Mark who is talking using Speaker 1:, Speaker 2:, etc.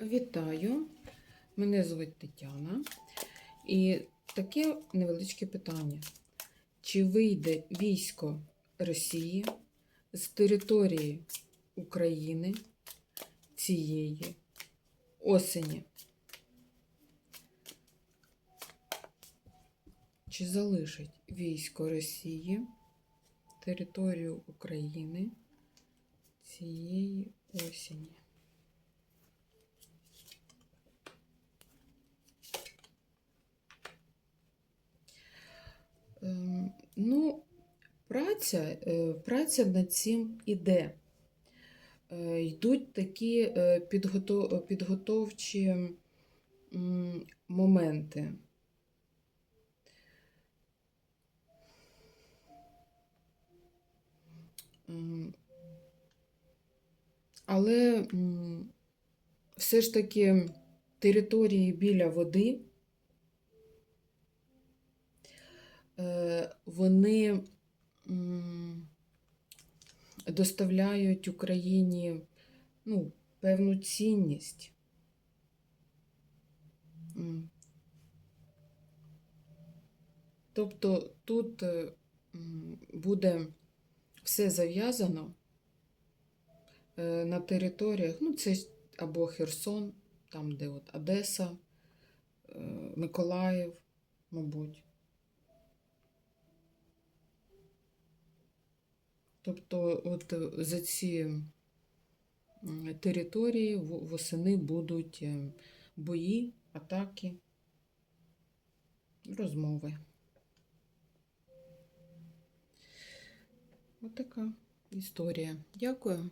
Speaker 1: Вітаю, мене звуть Тетяна. І таке невеличке питання. Чи вийде військо Росії з території України цієї осені? Чи залишить військо Росії територію України цієї осені? Ну, праця, е, праця над цим іде. Е, Йдуть такі е, підготовчі моменти. Але все ж таки території біля води вони доставляють Україні ну, певну цінність. Тобто тут е, буде все зав'язано е, на територіях, ну, це або Херсон, там, де от Одеса, е, Миколаїв, мабуть. Тобто, от е, за ці території восени будуть е, бої, атаки, розмови. Отака історія. Дякую.